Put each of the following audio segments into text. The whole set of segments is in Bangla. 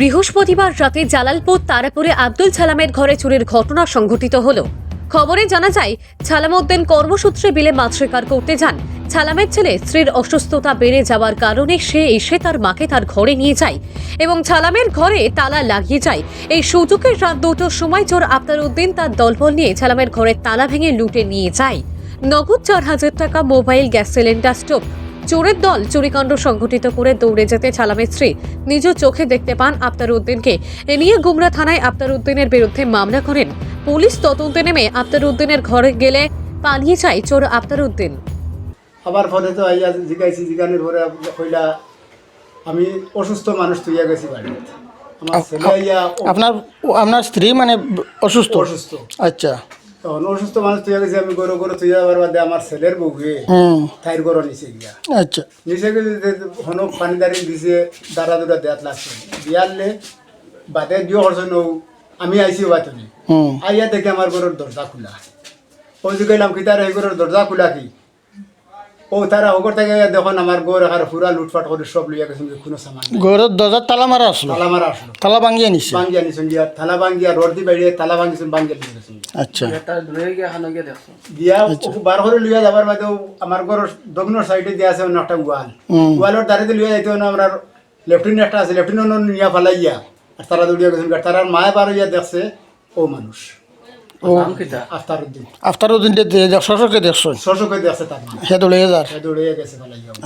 বৃহস্পতিবার রাতে জালালপুর তারাপুরে আব্দুল ছালামের ঘরে চুরির ঘটনা সংঘটিত হল। খবরে জানা যায় ছালামউদ্দিন কর্মসূত্রে বিলে মাছ শিকার করতে যান। ছালামের ছেলে স্ত্রীর অসুস্থতা বেড়ে যাওয়ার কারণে সে এসে তার মাকে তার ঘরে নিয়ে যায় এবং ছালামের ঘরে তালা লাগিয়ে যায়। এই সুযোগের রাত দুটোর সময় চোর আফতার উদ্দিন তার দলবল নিয়ে ছালামের ঘরের তালা ভেঙে লুটে নিয়ে যায়। নগদ চার হাজার টাকা মোবাইল, গ্যাস, সিলিন্ডার, স্টোভ চোরের দল চুরিকাণ্ড সংঘটিত করে দৌড়ে যেতে ছালামের স্ত্রী নিজ চোখে দেখতে পান আফতার উদ্দিনকে এ নিয়ে গুমরা থানায় আফতার উদ্দিনের বিরুদ্ধে মামলা করেন। পুলিশ তদন্তে নেমে আফতার উদ্দিনের ঘরে গেলে পালিয়ে যায় চোর আফতার উদ্দিন আবার পরে তো আইয়া জিগাইছি জিগানোর পরে কইলা আমি অসুস্থ মানুষ তুইয়া গেছি বাড়িতে। আমার ছেলে আইয়া আপনার আপনার স্ত্রী মানে অসুস্থ? অসুস্থ। আচ্ছা। তখন অসুস্থ মানুষ তুইয়া গেছি আমি গরু গরু তুইয়া যাবার বাদে আমার ছেলের বউয়ে তাইর গরু নিচে গিয়া। আচ্ছা। নিচে গেলে হন পানি দিছে দাঁড়া দুটা দেয়াত লাগছে। দিয়ালে বাদে দিও হরছে নৌ আমি আইছি বাতনি। আইয়া দেখে আমার ঘরের দরজা খোলা। ওই যে গেলাম কি তার এই ঘরের দরজা খোলা কি? ও তারা ওগর থেকে দেখুন আমার গোর আর পুরা লুটপাট করে সব লইয়া গেছেন কোনো সামান নাই। ঘরের দরজার তালা মারা আসলো? তালা মারা আসলো। তালা ভাঙিয়ে নিছে? ভাঙ্গিয়া নিছেন গিয়া থালা ভাঙ্গিয়া রড দি বাইরে তালা ভাঙ্গিছেন ভাঙ্গিয়া দিয়ে গেছেন আচ্ছা। দিয়া ওকে বার করে লইয়া যাবার বাদেও আমার ঘরের দক্ষিণের সাইডে দিয়া আছে অন্য একটা গোয়াল। হুম। গোয়ালের দাঁড়িয়ে লইয়া যাইতে না লেফটিন একটা আছে লেফটিন নিয়া ফালাইয়া আর তারা দৌড়িয়া গেছেন তারা মায়ে বার হইয়া দেখছে ও মানুষ।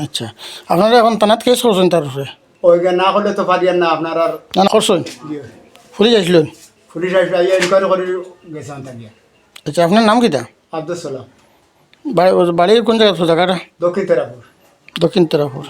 আচ্ছা। আপনারা এখন থানাত কেস করছেন তার উপরে? না হলে তো পারিয়ান না আপনার আর না করছেন? ইয়ে, যাইছিলেন? পুলিশ আসবে আইয়া ইনকোয়ারি করে গেছে তাকে আচ্ছা আপনার নাম কিটা আব্দুল সালাম বাড়ি বাড়ির কোন জায়গা জায়গাটা দক্ষিণ তেরাপুর দক্ষিণ তেরাপুর